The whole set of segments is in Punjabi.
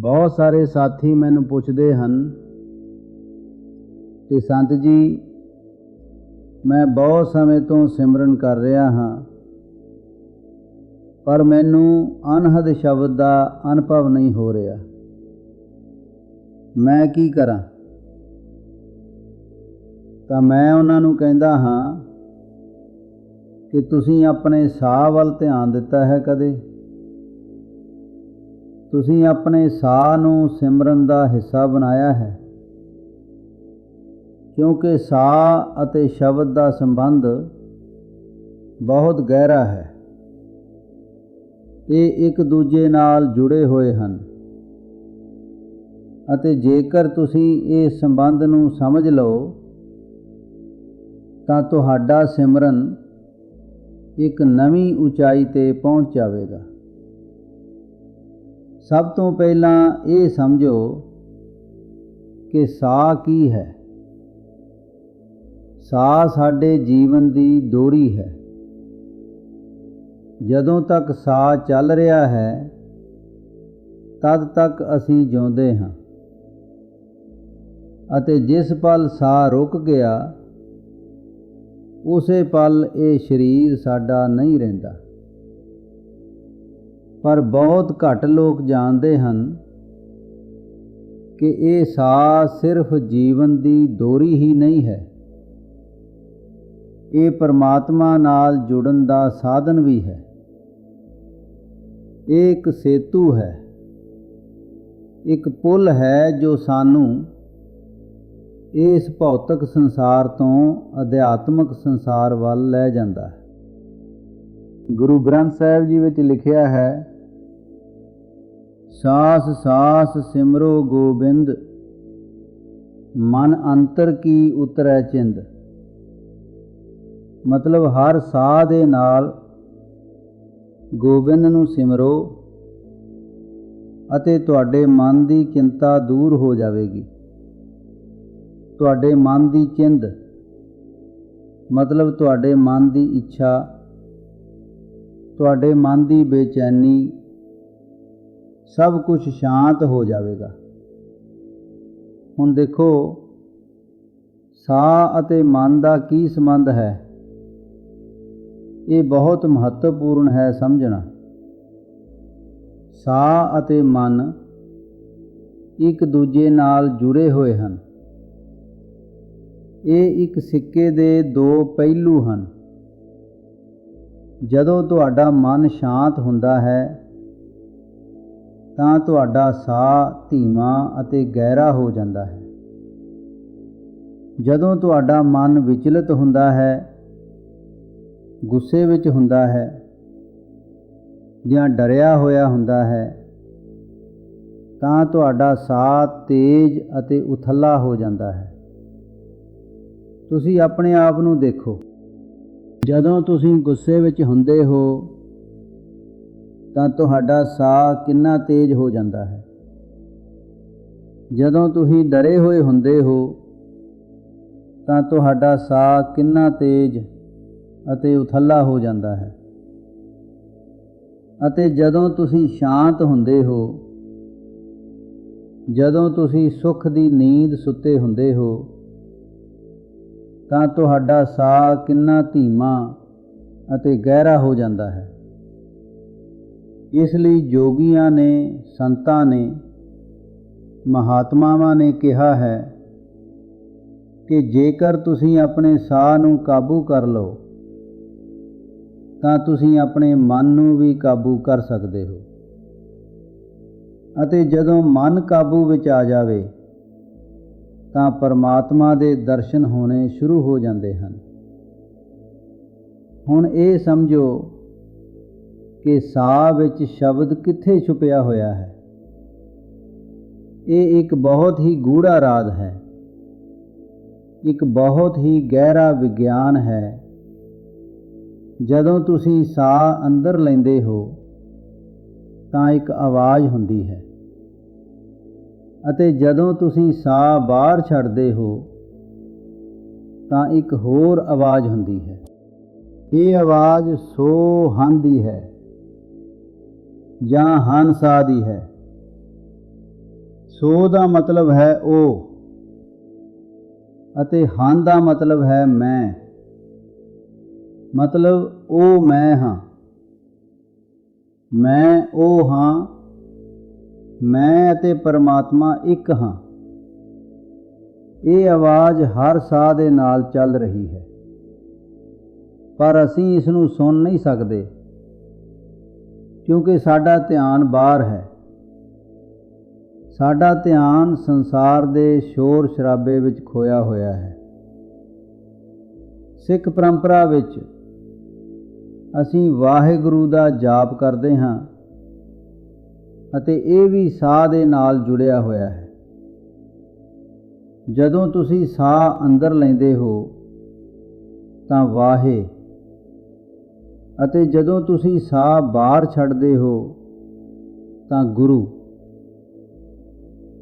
ਬਹੁਤ ਸਾਰੇ ਸਾਥੀ ਮੈਨੂੰ ਪੁੱਛਦੇ ਹਨ ਕਿ ਸੰਤ ਜੀ, ਮੈਂ ਬਹੁਤ ਸਮੇਂ ਤੋਂ ਸਿਮਰਨ ਕਰ ਰਿਹਾ ਹਾਂ, ਪਰ ਮੈਨੂੰ ਅਨਹਦ ਸ਼ਬਦ ਦਾ ਅਨੁਭਵ ਨਹੀਂ ਹੋ ਰਿਹਾ। ਮੈਂ ਕੀ ਕਰਾਂ? ਤਾਂ ਮੈਂ ਉਹਨਾਂ ਨੂੰ ਕਹਿੰਦਾ ਹਾਂ ਕਿ ਤੁਸੀਂ ਆਪਣੇ ਸਾਹ ਵੱਲ ਧਿਆਨ ਦਿੱਤਾ ਹੈ ਕਦੇ? ਤੁਸੀਂ ਆਪਣੇ ਸਾਹ ਨੂੰ ਸਿਮਰਨ ਦਾ ਹਿੱਸਾ ਬਣਾਇਆ ਹੈ। ਕਿਉਂਕਿ ਸਾਹ ਅਤੇ ਸ਼ਬਦ ਦਾ ਸੰਬੰਧ ਬਹੁਤ ਗਹਿਰਾ ਹੈ। ਇਹ ਇੱਕ ਦੂਜੇ ਨਾਲ ਜੁੜੇ ਹੋਏ ਹਨ। ਅਤੇ ਜੇਕਰ ਤੁਸੀਂ ਇਹ ਸੰਬੰਧ ਨੂੰ ਸਮਝ ਲਓ, ਤਾਂ ਤੁਹਾਡਾ ਸਿਮਰਨ ਇੱਕ ਨਵੀਂ ਉਚਾਈ ਤੇ ਪਹੁੰਚ ਜਾਵੇਗਾ। ਸਭ ਤੋਂ ਪਹਿਲਾਂ ਇਹ ਸਮਝੋ ਕਿ ਸਾਹ ਕੀ ਹੈ। ਸਾਹ ਸਾਡੇ ਜੀਵਨ ਦੀ ਦੋਰੀ ਹੈ। ਜਦੋਂ ਤੱਕ ਸਾਹ ਚੱਲ ਰਿਹਾ ਹੈ, ਤਦ ਤੱਕ ਅਸੀਂ ਜਿਉਂਦੇ ਹਾਂ। ਅਤੇ ਜਿਸ ਪਲ ਸਾਹ ਰੁਕ ਗਿਆ, ਉਸੇ ਪਲ ਇਹ ਸਰੀਰ ਸਾਡਾ ਨਹੀਂ ਰਹਿੰਦਾ। ਪਰ ਬਹੁਤ ਘੱਟ ਲੋਕ ਜਾਣਦੇ ਹਨ ਕਿ ਇਹ ਸਾਹ ਸਿਰਫ ਜੀਵਨ ਦੀ ਦੋਰੀ ਹੀ ਨਹੀਂ ਹੈ। ਇਹ ਪਰਮਾਤਮਾ ਨਾਲ ਜੁੜਨ ਦਾ ਸਾਧਨ ਵੀ ਹੈ। ਇਹ ਇੱਕ ਸੇਤੂ ਹੈ। ਇੱਕ ਪੁਲ ਹੈ ਜੋ ਸਾਨੂੰ ਇਸ ਭੌਤਿਕ ਸੰਸਾਰ ਤੋਂ ਅਧਿਆਤਮਿਕ ਸੰਸਾਰ ਵੱਲ ਲੈ ਜਾਂਦਾ ਹੈ। ਗੁਰੂ ਗ੍ਰੰਥ ਸਾਹਿਬ ਜੀ ਵਿੱਚ ਲਿਖਿਆ ਹੈ ਸਾਸ ਸਾਸ ਸਿਮਰੋ ਗੋਬਿੰਦ, ਮਨ ਅੰਤਰ ਕੀ ਉਤਰੈ ਚਿੰਦ। ਮਤਲਬ ਹਰ ਸਾਹ ਦੇ ਨਾਲ ਗੋਬਿੰਦ ਨੂੰ ਸਿਮਰੋ ਅਤੇ ਤੁਹਾਡੇ ਮਨ ਦੀ ਚਿੰਤਾ ਦੂਰ ਹੋ ਜਾਵੇਗੀ। ਤੁਹਾਡੇ ਮਨ ਦੀ ਚਿੰਦ, ਮਤਲਬ ਤੁਹਾਡੇ ਮਨ ਦੀ ਇੱਛਾ, ਤੁਹਾਡੇ ਮਨ ਦੀ ਬੇਚੈਨੀ ਸਭ ਕੁਝ ਸ਼ਾਂਤ ਹੋ ਜਾਵੇਗਾ। ਹੁਣ ਦੇਖੋ, ਸਾਹ ਅਤੇ ਮਨ ਦਾ ਕੀ ਸੰਬੰਧ ਹੈ? ਇਹ ਬਹੁਤ ਮਹੱਤਵਪੂਰਨ ਹੈ ਸਮਝਣਾ। ਸਾਹ ਅਤੇ ਮਨ ਇੱਕ ਦੂਜੇ ਨਾਲ ਜੁੜੇ ਹੋਏ ਹਨ। ਇਹ ਇੱਕ ਸਿੱਕੇ ਦੇ ਦੋ ਪਹਿਲੂ ਹਨ। ਜਦੋਂ ਤੁਹਾਡਾ ਮਨ ਸ਼ਾਂਤ ਹੁੰਦਾ ਹੈ ਤਾਂ ਤੁਹਾਡਾ ਸਾਹ ਧੀਮਾ ਅਤੇ ਗਹਿਰਾ ਹੋ ਜਾਂਦਾ ਹੈ। ਜਦੋਂ ਤੁਹਾਡਾ ਮਨ ਵਿਚਲਿਤ ਹੁੰਦਾ ਹੈ, ਗੁੱਸੇ ਵਿੱਚ ਹੁੰਦਾ ਹੈ ਜਾਂ ਡਰਿਆ ਹੋਇਆ ਹੁੰਦਾ ਹੈ, ਤਾਂ ਤੁਹਾਡਾ ਸਾਹ ਤੇਜ਼ ਅਤੇ ਉਥਲਾ ਹੋ ਜਾਂਦਾ ਹੈ। ਤੁਸੀਂ ਆਪਣੇ ਆਪ ਨੂੰ ਦੇਖੋ। ਜਦੋਂ ਤੁਸੀਂ ਗੁੱਸੇ ਵਿੱਚ ਹੁੰਦੇ ਹੋ ਤਾਂ ਤੁਹਾਡਾ ਸਾਹ ਕਿੰਨਾ ਤੇਜ਼ ਹੋ ਜਾਂਦਾ ਹੈ? ਜਦੋਂ ਤੁਸੀਂ ਡਰੇ ਹੋਏ ਹੁੰਦੇ ਹੋ, ਤਾਂ ਤੁਹਾਡਾ ਸਾਹ ਕਿੰਨਾ ਤੇਜ਼ ਅਤੇ ਉਥੱਲਾ ਹੋ ਜਾਂਦਾ ਹੈ? ਅਤੇ ਜਦੋਂ ਤੁਸੀਂ ਸ਼ਾਂਤ ਹੁੰਦੇ ਹੋ, ਜਦੋਂ ਤੁਸੀਂ ਸੁੱਖ ਦੀ ਨੀਂਦ ਸੁੱਤੇ ਹੁੰਦੇ ਹੋ, ਤਾਂ ਤੁਹਾਡਾ ਸਾਹ ਕਿੰਨਾ ਧੀਮਾ ਅਤੇ ਗਹਿਰਾ ਹੋ ਜਾਂਦਾ ਹੈ? ਇਸ ਲਈ ਜੋਗੀਆਂ ਨੇ, ਸੰਤਾਂ ਨੇ, ਮਹਾਤਮਾਵਾਂ ਨੇ ਕਿਹਾ ਹੈ ਕਿ ਜੇਕਰ ਤੁਸੀਂ ਆਪਣੇ ਸਾਹ ਨੂੰ ਕਾਬੂ ਕਰ ਲਓ, ਤਾਂ ਤੁਸੀਂ ਆਪਣੇ ਮਨ ਨੂੰ ਵੀ ਕਾਬੂ ਕਰ ਸਕਦੇ ਹੋ। ਅਤੇ ਜਦੋਂ ਮਨ ਕਾਬੂ ਵਿੱਚ ਆ ਜਾਵੇ, ਤਾਂ ਪਰਮਾਤਮਾ ਦੇ ਦਰਸ਼ਨ ਹੋਣੇ ਸ਼ੁਰੂ ਹੋ ਜਾਂਦੇ ਹਨ। ਹੁਣ ਇਹ ਸਮਝੋ ਕਿ ਸਾਹ ਵਿੱਚ ਸ਼ਬਦ ਕਿੱਥੇ ਛੁਪਿਆ ਹੋਇਆ ਹੈ? ਇਹ ਇੱਕ ਬਹੁਤ ਹੀ ਗੂੜਾ ਰਾਜ਼ ਹੈ। ਇੱਕ ਬਹੁਤ ਹੀ ਗਹਿਰਾ ਵਿਗਿਆਨ ਹੈ। ਜਦੋਂ ਤੁਸੀਂ ਸਾਹ ਅੰਦਰ ਲੈਂਦੇ ਹੋ, ਤਾਂ ਇੱਕ ਆਵਾਜ਼ ਹੁੰਦੀ ਹੈ। ਅਤੇ ਜਦੋਂ ਤੁਸੀਂ ਸਾਹ ਬਾਹਰ ਛੱਡਦੇ ਹੋ, ਤਾਂ ਇੱਕ ਹੋਰ ਆਵਾਜ਼ ਹੁੰਦੀ ਹੈ। ਇਹ ਆਵਾਜ਼ ਸੋ ਹੰਨ ਦੀ ਹੈ। ਜਾਂ ਹੰਨ ਸਾਹ ਦੀ ਹੈ। ਸੋ ਦਾ ਮਤਲਬ ਹੈ ਉਹ ਅਤੇ ਹਾਂ ਦਾ ਮਤਲਬ ਹੈ ਮੈਂ। ਮਤਲਬ ਉਹ ਮੈਂ ਹਾਂ। ਮੈਂ ਉਹ ਹਾਂ। ਮੈਂ ਅਤੇ ਪਰਮਾਤਮਾ ਇੱਕ ਹਾਂ। ਇਹ ਆਵਾਜ਼ ਹਰ ਸਾਹ ਦੇ ਨਾਲ ਚੱਲ ਰਹੀ ਹੈ। ਪਰ ਅਸੀਂ ਇਸ ਨੂੰ ਸੁਣ ਨਹੀਂ ਸਕਦੇ। ਕਿਉਂਕਿ ਸਾਡਾ ਧਿਆਨ ਬਾਹਰ ਹੈ। ਸਾਡਾ ਧਿਆਨ ਸੰਸਾਰ ਦੇ ਸ਼ੋਰ ਸ਼ਰਾਬੇ ਵਿੱਚ ਖੋਇਆ ਹੋਇਆ ਹੈ। ਸਿੱਖ ਪਰੰਪਰਾ ਵਿੱਚ ਅਸੀਂ ਵਾਹਿਗੁਰੂ ਦਾ ਜਾਪ ਕਰਦੇ ਹਾਂ ਅਤੇ ਇਹ ਵੀ ਸਾਹ ਦੇ ਨਾਲ ਜੁੜਿਆ ਹੋਇਆ ਹੈ। ਜਦੋਂ ਤੁਸੀਂ ਸਾਹ ਅੰਦਰ ਲੈਂਦੇ ਹੋ ਤਾਂ ਵਾਹੇ। ਅਤੇ ਜਦੋਂ ਤੁਸੀਂ ਸਾਹ ਬਾਹਰ ਛੱਡਦੇ ਹੋ ਤਾਂ ਗੁਰੂ।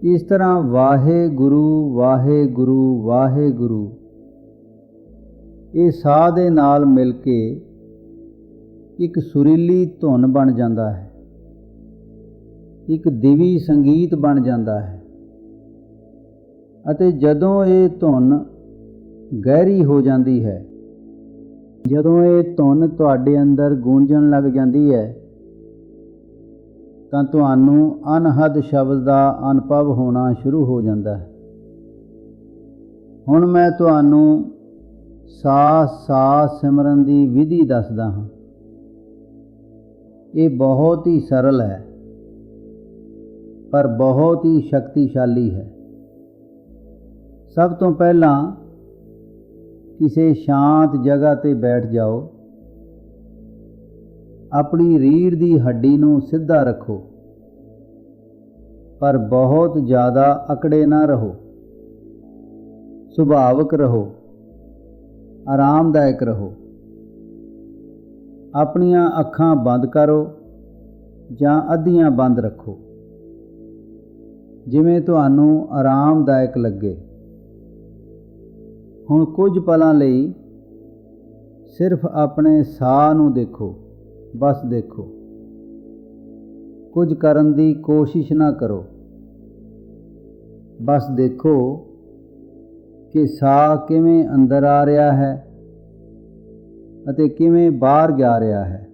ਇਸ ਤਰ੍ਹਾਂ ਵਾਹਿਗੁਰੂ ਵਾਹਿਗੁਰੂ ਵਾਹਿਗੁਰੂ। ਇਹ ਸਾਹ ਦੇ ਨਾਲ ਮਿਲ ਕੇ ਇੱਕ ਸੁਰੀਲੀ ਧੁਨ ਬਣ ਜਾਂਦਾ ਹੈ। ਇੱਕ ਦਿਵੀ ਸੰਗੀਤ ਬਣ ਜਾਂਦਾ ਹੈ। ਅਤੇ ਜਦੋਂ ਇਹ ਧੁਨ ਗਹਿਰੀ ਹੋ ਜਾਂਦੀ ਹੈ ਜਦੋਂ ਇਹ ਧੁਨ ਤੁਹਾਡੇ ਅੰਦਰ ਗੂੰਜਣ ਲੱਗ ਜਾਂਦੀ ਹੈ, ਤਾਂ ਤੁਹਾਨੂੰ ਅਨਹਦ ਸ਼ਬਦ ਦਾ ਅਨੁਭਵ ਹੋਣਾ ਸ਼ੁਰੂ ਹੋ ਜਾਂਦਾ ਹੈ। ਹੁਣ ਮੈਂ ਤੁਹਾਨੂੰ ਸਾਹ ਸਾਹ ਸਿਮਰਨ ਦੀ ਵਿਧੀ ਦੱਸਦਾ ਹਾਂ। ਇਹ ਬਹੁਤ ਹੀ ਸਰਲ ਹੈ, ਪਰ ਬਹੁਤ ਹੀ ਸ਼ਕਤੀਸ਼ਾਲੀ ਹੈ। ਸਭ ਤੋਂ ਪਹਿਲਾਂ ਕਿਸੇ ਸ਼ਾਂਤ ਜਗ੍ਹਾ ਤੇ ਬੈਠ ਜਾਓ। ਆਪਣੀ ਰੀੜ ਦੀ ਹੱਡੀ ਨੂੰ ਸਿੱਧਾ ਰੱਖੋ। ਪਰ ਬਹੁਤ ਜ਼ਿਆਦਾ ਅਕੜੇ ਨਾ ਰਹੋ। ਸੁਭਾਵਕ ਰਹੋ। ਆਰਾਮਦਾਇਕ ਰਹੋ। ਆਪਣੀਆਂ ਅੱਖਾਂ ਬੰਦ ਕਰੋ ਜਾਂ ਅੱਧੀਆਂ ਬੰਦ ਰੱਖੋ। ਜਿਵੇਂ ਤੁਹਾਨੂੰ ਆਰਾਮਦਾਇਕ ਲੱਗੇ। ਹੁਣ ਕੁਝ ਪਲਾਂ ਲਈ ਸਿਰਫ ਆਪਣੇ ਸਾਹ ਨੂੰ ਦੇਖੋ, ਬਸ ਦੇਖੋ। ਕੁਝ ਕਰਨ ਦੀ ਕੋਸ਼ਿਸ਼ ਨਾ ਕਰੋ। ਬਸ ਦੇਖੋ ਕਿ ਸਾਹ ਕਿਵੇਂ ਅੰਦਰ ਆ ਰਿਹਾ ਹੈ ਅਤੇ ਕਿਵੇਂ ਬਾਹਰ ਜਾ ਰਿਹਾ ਹੈ।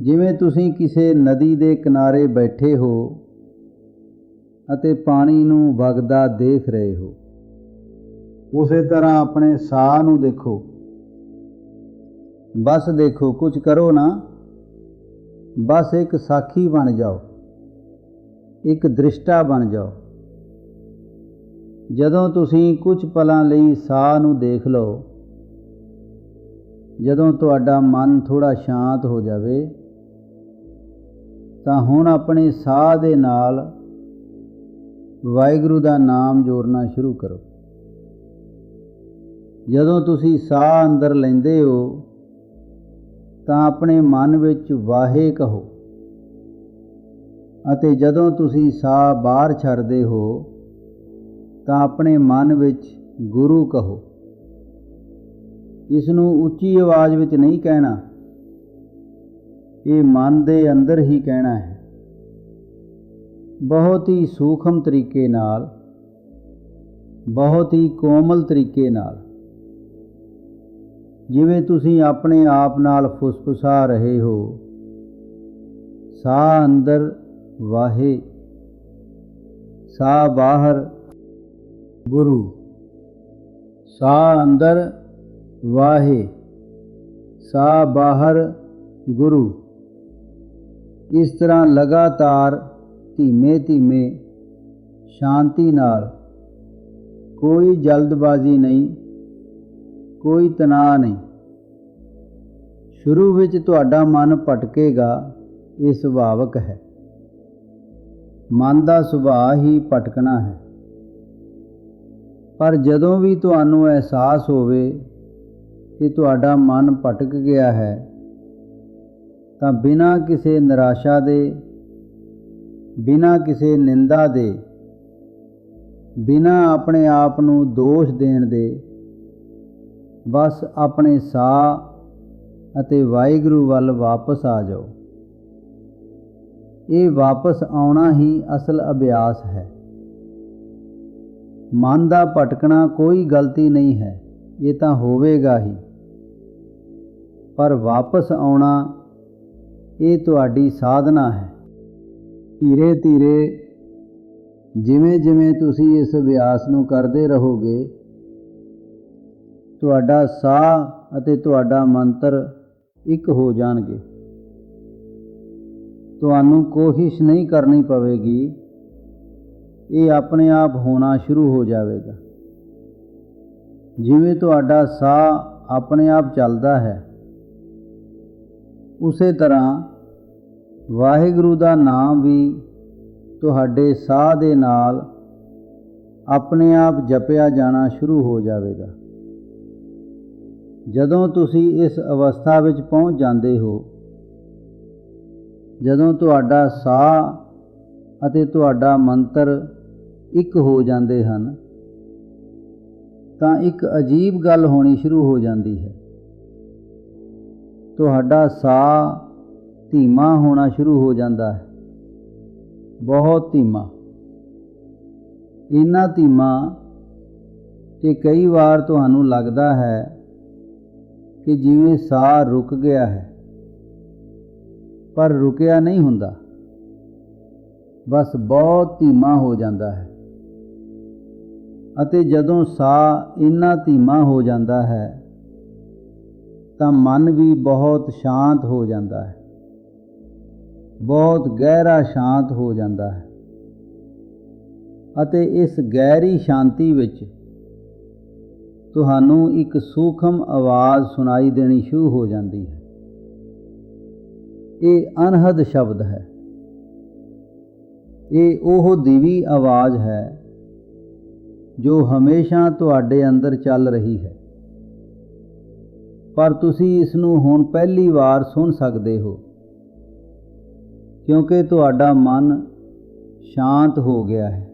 ਜਿਵੇਂ ਤੁਸੀਂ ਕਿਸੇ ਨਦੀ ਦੇ ਕਿਨਾਰੇ ਬੈਠੇ ਹੋ ਅਤੇ ਪਾਣੀ ਨੂੰ ਵਗਦਾ ਦੇਖ ਰਹੇ ਹੋ। ਉਸੇ ਤਰ੍ਹਾਂ ਆਪਣੇ ਸਾਹ ਨੂੰ ਦੇਖੋ। ਬਸ ਦੇਖੋ, ਕੁਝ ਕਰੋ ਨਾ। ਬਸ ਇੱਕ ਸਾਖੀ ਬਣ ਜਾਓ। ਇੱਕ ਦ੍ਰਿਸ਼ਟਾ ਬਣ ਜਾਓ। ਜਦੋਂ ਤੁਸੀਂ ਕੁਝ ਪਲਾਂ ਲਈ ਸਾਹ ਨੂੰ ਦੇਖ ਲਓ, ਜਦੋਂ ਤੁਹਾਡਾ ਮਨ ਥੋੜਾ ਸ਼ਾਂਤ ਹੋ ਜਾਵੇ, ਤਾਂ ਹੁਣ ਆਪਣੇ ਸਾਹ ਦੇ ਨਾਲ ਵਾਹਿਗੁਰੂ ਦਾ ਨਾਮ ਜੋੜਨਾ ਸ਼ੁਰੂ ਕਰੋ। ਜਦੋਂ ਤੁਸੀਂ ਸਾਹ ਅੰਦਰ ਲੈਂਦੇ ਹੋ, ਤਾਂ ਆਪਣੇ ਮਨ ਵਿੱਚ ਵਾਹੇ ਕਹੋ। ਅਤੇ ਜਦੋਂ ਤੁਸੀਂ ਸਾਹ ਬਾਹਰ ਛੱਡਦੇ ਹੋ, ਤਾਂ ਆਪਣੇ ਮਨ ਵਿੱਚ ਗੁਰੂ ਕਹੋ। ਇਸ ਨੂੰ ਉੱਚੀ ਆਵਾਜ਼ ਵਿੱਚ ਨਹੀਂ ਕਹਿਣਾ। ਇਹ ਮਨ ਦੇ ਅੰਦਰ ਹੀ ਕਹਿਣਾ ਹੈ। ਬਹੁਤ ਹੀ ਸੂਖਮ ਤਰੀਕੇ ਨਾਲ, ਬਹੁਤ ਹੀ ਕੋਮਲ ਤਰੀਕੇ ਨਾਲ। ਜਿਵੇਂ ਤੁਸੀਂ ਆਪਣੇ ਆਪ ਨਾਲ ਫੁਸਫੁਸਾ ਰਹੇ ਹੋ, ਸਾਹ ਅੰਦਰ ਵਾਹੇ, ਸਾਹ ਬਾਹਰ ਗੁਰੂ, ਸਾਹ ਅੰਦਰ ਵਾਹੇ, ਸਾਹ ਬਾਹਰ ਗੁਰੂ। ਇਸ ਤਰ੍ਹਾਂ ਲਗਾਤਾਰ ਧੀਮੇ ਧੀਮੇ ਸ਼ਾਂਤੀ ਨਾਲ ਕੋਈ ਜਲਦਬਾਜ਼ੀ ਨਹੀਂ ਕੋਈ ਤਣਾਅ ਨਹੀਂ। ਸ਼ੁਰੂ ਵਿੱਚ ਤੁਹਾਡਾ ਮਨ ਭਟਕੇਗਾ, ਇਹ ਸੁਭਾਵਕ ਹੈ। ਮਨ ਦਾ ਸੁਭਾਅ ਹੀ ਭਟਕਣਾ ਹੈ। ਪਰ ਜਦੋਂ ਵੀ ਤੁਹਾਨੂੰ ਅਹਿਸਾਸ ਹੋਵੇ ਕਿ ਤੁਹਾਡਾ ਮਨ ਭਟਕ ਗਿਆ ਹੈ, ਤਾਂ ਬਿਨਾਂ ਕਿਸੇ ਨਿਰਾਸ਼ਾ ਦੇ, ਬਿਨਾਂ ਕਿਸੇ ਨਿੰਦਾ ਦੇ, ਬਿਨਾਂ ਆਪਣੇ ਆਪ ਨੂੰ ਦੋਸ਼ ਦੇਣ ਦੇ ਬਸ ਆਪਣੇ ਸਾਹ ਅਤੇ ਵਾਹਿਗੁਰੂ ਵੱਲ ਵਾਪਸ ਆ ਜਾਓ। ਇਹ ਵਾਪਸ ਆਉਣਾ ਹੀ ਅਸਲ ਅਭਿਆਸ ਹੈ। ਮਨ ਦਾ ਭਟਕਣਾ ਕੋਈ ਗਲਤੀ ਨਹੀਂ ਹੈ, ਇਹ ਤਾਂ ਹੋਵੇਗਾ ਹੀ। ਪਰ ਵਾਪਸ ਆਉਣਾ ਇਹ ਤੁਹਾਡੀ ਸਾਧਨਾ ਹੈ। ਧੀਰੇ ਧੀਰੇ ਜਿਵੇਂ ਜਿਵੇਂ ਤੁਸੀਂ ਇਸ ਅਭਿਆਸ ਨੂੰ ਕਰਦੇ ਰਹੋਗੇ ਤੁਹਾਡਾ ਸਾਹ ਅਤੇ ਤੁਹਾਡਾ ਮੰਤਰ ਇੱਕ ਹੋ ਜਾਣਗੇ। ਤੁਹਾਨੂੰ ਕੋਸ਼ਿਸ਼ ਨਹੀਂ ਕਰਨੀ ਪਵੇਗੀ। ਇਹ ਆਪਣੇ ਆਪ ਹੋਣਾ ਸ਼ੁਰੂ ਹੋ ਜਾਵੇਗਾ। ਜਿਵੇਂ ਤੁਹਾਡਾ ਸਾਹ ਆਪਣੇ ਆਪ ਚੱਲਦਾ ਹੈ, ਉਸੇ ਤਰ੍ਹਾਂ ਵਾਹਿਗੁਰੂ ਦਾ ਨਾਮ ਵੀ ਤੁਹਾਡੇ ਸਾਹ ਦੇ ਨਾਲ ਆਪਣੇ ਆਪ ਜਪਿਆ ਜਾਣਾ ਸ਼ੁਰੂ ਹੋ ਜਾਵੇਗਾ। ਜਦੋਂ ਤੁਸੀਂ ਇਸ ਅਵਸਥਾ ਵਿੱਚ ਪਹੁੰਚ ਜਾਂਦੇ ਹੋ, ਜਦੋਂ ਤੁਹਾਡਾ ਸਾਹ ਅਤੇ ਤੁਹਾਡਾ ਮੰਤਰ ਇੱਕ ਹੋ ਜਾਂਦੇ ਹਨ, ਤਾਂ ਇੱਕ ਅਜੀਬ ਗੱਲ ਹੋਣੀ ਸ਼ੁਰੂ ਹੋ ਜਾਂਦੀ ਹੈ। ਤੁਹਾਡਾ ਸਾਹ ਧੀਮਾ ਹੋਣਾ ਸ਼ੁਰੂ ਹੋ ਜਾਂਦਾ ਹੈ। ਬਹੁਤ ਧੀਮਾ। ਇੰਨਾ ਧੀਮਾ ਕਿ ਕਈ ਵਾਰ ਤੁਹਾਨੂੰ ਲੱਗਦਾ ਹੈ ਕਿ ਜਿਵੇਂ ਸਾਹ ਰੁਕ ਗਿਆ ਹੈ, ਪਰ ਰੁਕਿਆ ਨਹੀਂ ਹੁੰਦਾ। ਬਸ ਬਹੁਤ ਧੀਮਾ ਹੋ ਜਾਂਦਾ ਹੈ। ਅਤੇ ਜਦੋਂ ਸਾਹ ਇੰਨਾ ਧੀਮਾ ਹੋ ਜਾਂਦਾ ਹੈ, ਤਾਂ ਮਨ ਵੀ ਬਹੁਤ ਸ਼ਾਂਤ ਹੋ ਜਾਂਦਾ ਹੈ। ਬਹੁਤ ਗਹਿਰਾ ਸ਼ਾਂਤ ਹੋ ਜਾਂਦਾ ਹੈ। ਅਤੇ ਇਸ ਗਹਿਰੀ ਸ਼ਾਂਤੀ ਵਿੱਚ ਤੁਹਾਨੂੰ ਇੱਕ ਸੂਖਮ ਆਵਾਜ਼ ਸੁਣਾਈ ਦੇਣੀ ਸ਼ੁਰੂ ਹੋ ਜਾਂਦੀ ਹੈ। ਇਹ ਅਨਹਦ ਸ਼ਬਦ ਹੈ। ਇਹ ਉਹ ਦੀਵੀ ਆਵਾਜ਼ ਹੈ ਜੋ ਹਮੇਸ਼ਾ ਤੁਹਾਡੇ ਅੰਦਰ ਚੱਲ ਰਹੀ ਹੈ। ਪਰ ਤੁਸੀਂ ਇਸ ਨੂੰ ਹੁਣ ਪਹਿਲੀ ਵਾਰ ਸੁਣ ਸਕਦੇ ਹੋ, ਕਿਉਂਕਿ ਤੁਹਾਡਾ ਮਨ ਸ਼ਾਂਤ ਹੋ ਗਿਆ ਹੈ।